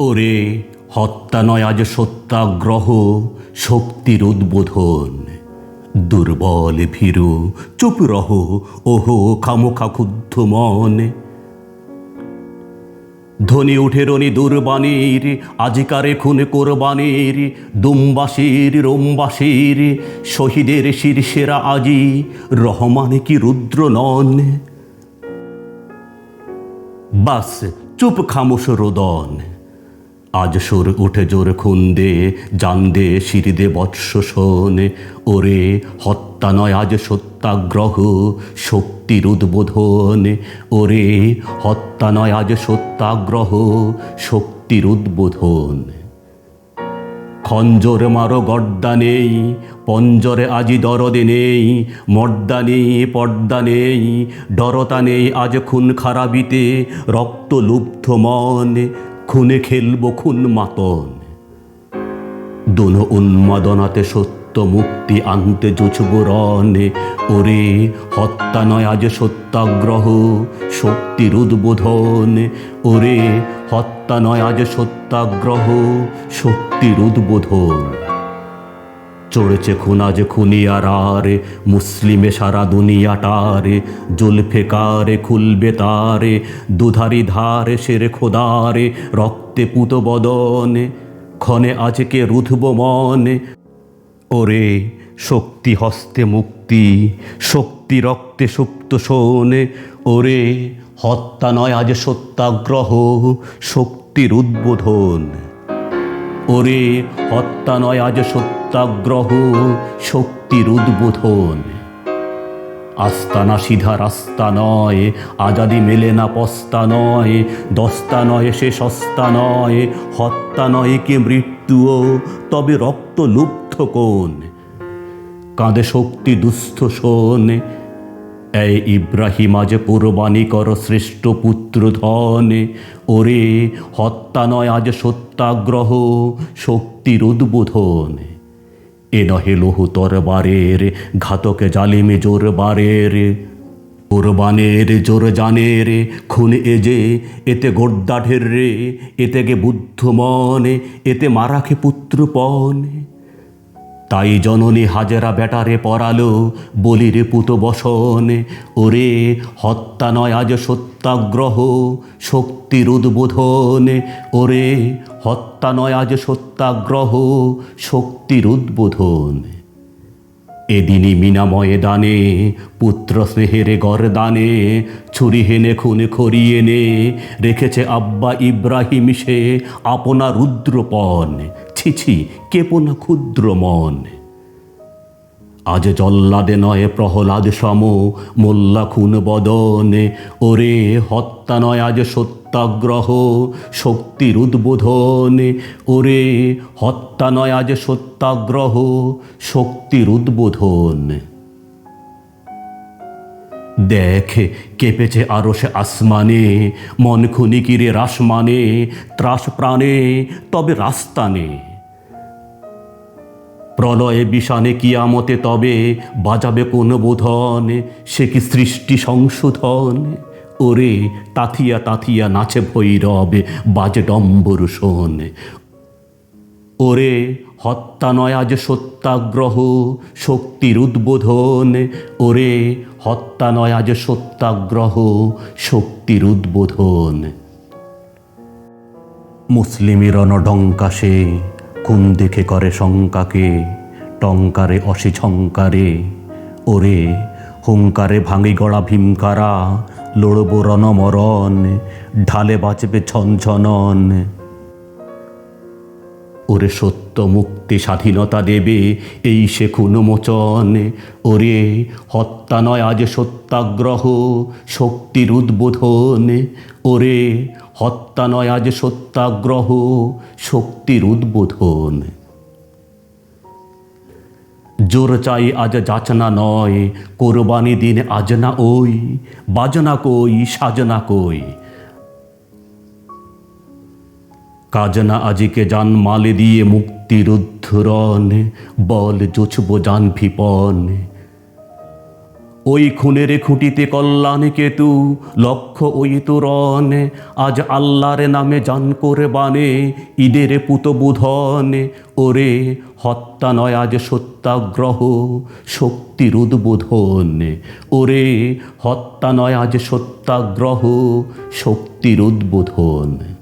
ওরে হত্যা নয় আজ সত্যাগ্রহ, শক্তির উদ্বোধন। দুর্বল ভীরু, চুপ রহ, ওহো খামোখা ক্ষুদ্ধ মন। ধ্বনি উঠে রনি দুর্বাণীর, আজিকারে খুন কোরবানির, দুমবাসীর, রোমবাসীর, শহীদের শীর্ষেরা আজি রহমানে কি রুদ্র নন। বাস, চুপ খামোশ রোদন। আজ সুর উঠে জোর খুন্দে, জানদে শিরিদে বৎস শোন। ওরে, হত্যা নয় আজ সত্যাগ্রহ, শক্তির উদ্বোধন। ওরে, হত্যা নয় আজ সত্যাগ্রহ, শক্তির উদ্বোধন। খঞ্জর মারো গড্ডা নেই, পঞ্জরে আজি দরদে নেই, মর্দা নেই, পর্দা নেই, ডরতা নেই আজ খুন খারাপিতে, রক্ত লুব্ধ মন। খুনে খেলব খুন মাতন। দোনো উন্মাদনাতে সত্য মুক্তি আনতে জুছব রনে ওরে, হত্যা নয় আজ সত্যাগ্রহ, শক্তির উদ্বোধন। ওরে, হত্যা নয় আজ সত্যাগ্রহ, শক্তির উদ্বোধন। চড়েছে খুনা খুনাজ খুনিয়ারারে মুসলিমে সারা দুনিয়াটারে জুলফে কারে খুলবে তারে, দুধারি ধারে সেরে খোদারে, রক্তে পুত বদনে, ক্ষণে আজকে রুধব মনে। ওরে শক্তি হস্তে মুক্তি, শক্তি রক্তে সুপ্ত শোনে। ওরে হত্যা নয় আজ সত্যাগ্রহ, শক্তির উদ্বোধন। ওরে হত্যা নয় আজ সত্যাগ্রহ, শক্তির উদ্বোধন। আস্তানা সিধা রাস্তা নয়, আজাদি মেলে না পস্তা নয়, দস্তা নয় সে সস্তা নয়, হত্যা নয় কে মৃত্যুও, তবে রক্ত লুপ্ত কোন কাঁদে শক্তি দুস্থ শোন এই ইব্রাহিম, আজ কোরবানি কর শ্রেষ্ঠ পুত্র ধনে ওরে, হত্যা নয়, আজ সত্যাগ্রহ, শক্তির উদ্বোধন। এ নহে লৌহ তরবারের, ঘাতকে জালিমে জোর বারের কোরবানের জোর জানের, খুন এ যে, এতে গোড্ডা ঢের রে, এতে গে বুদ্ধ মনে, এতে মারাখে পুত্র পনে। তাই জননী হাজেরা বেটারে পরালো, বলির পুত বসনে। ওরে, হত্যা নয় আজ সত্যাগ্রহ, শক্তির উদ্বোধনে। ওরে, হত্যা নয় আজ সত্যাগ্রহ, শক্তির উদ্বোধন। এদিনই মিনা দানে, পুত্র স্নেহেরে গরদানে, ছুরি হেনে খুনে খরিয়ে নে রেখেছে আব্বা ইব্রাহিম সে আপনা রুদ্রপন ছিছি, কেপনা ক্ষুদ্র মন। আজ জল্লাদে নয় প্রহ্লাদ সম, মোল্লা খুন বদনে। ওরে হত্যা নয় আজ সত্যাগ্রহ, শক্তির উদ্বোধনে। ওরে হত্যা নয় আজ সত্যাগ্রহ, শক্তির উদ্বোধন। দেখ, কেঁপেছে আরও সে আসমানে, মন খুনি কিরে রাসমানে ত্রাস প্রাণে, তবে রাস্তা রাস্তানে প্রলয়ে বিষানে কিয়ামতে তবে বাজাবে কোন বোধন? সে কি সৃষ্টি সংশোধন? ওরে, তাথিয়া তাথিয়া নাচে ভৈরবে, বাজে ডম্বর শোন। ওরে, হত্যা নয় আজ সত্যাগ্রহ, শক্তির উদ্বোধন। ওরে, হত্যা নয় আজ সত্যাগ্রহ, শক্তির উদ্বোধন। মুসলিমের রণডঙ্কা সে কোন দেখে করে শঙ্কাকে? টঙ্কারে অসি ছঙ্কারে ওরে, হুঙ্কারে ভাঙি গড়া ভীমকারা, লড়ব রণমরণ, ঢালে বাঁচবে ছনছনন। ওরে সত্য মুক্তি স্বাধীনতা দেবে এই সে মোচন। ওরে হত্যা নয় আজ সত্যাগ্রহ, শক্তির উদ্বোধন। ওরে হত্যা নয় আজ সত্যাগ্রহ, শক্তির উদ্বোধন। জোর চাই আজ যাচনা নয়, কোরবানি দিন আজ না ওই, বাজনা কই, সাজনা কই। কাজনা আজিকে জান মালে দিয়ে মুক্তির উদ্ধরণ বল জুছব জান ভিপন। ওই খুনের খুঁটিতে কল্যাণ কেতু, লক্ষ্য ওই তোরণ, আজ আল্লাহর নামে জান করে বানে ঈদের পুত বুধন ওরে, হত্যা নয় আজ সত্যাগ্রহ শক্তির উদ্বোধন ওরে, হত্যা নয় আজ সত্যাগ্রহ শক্তির উদ্বোধন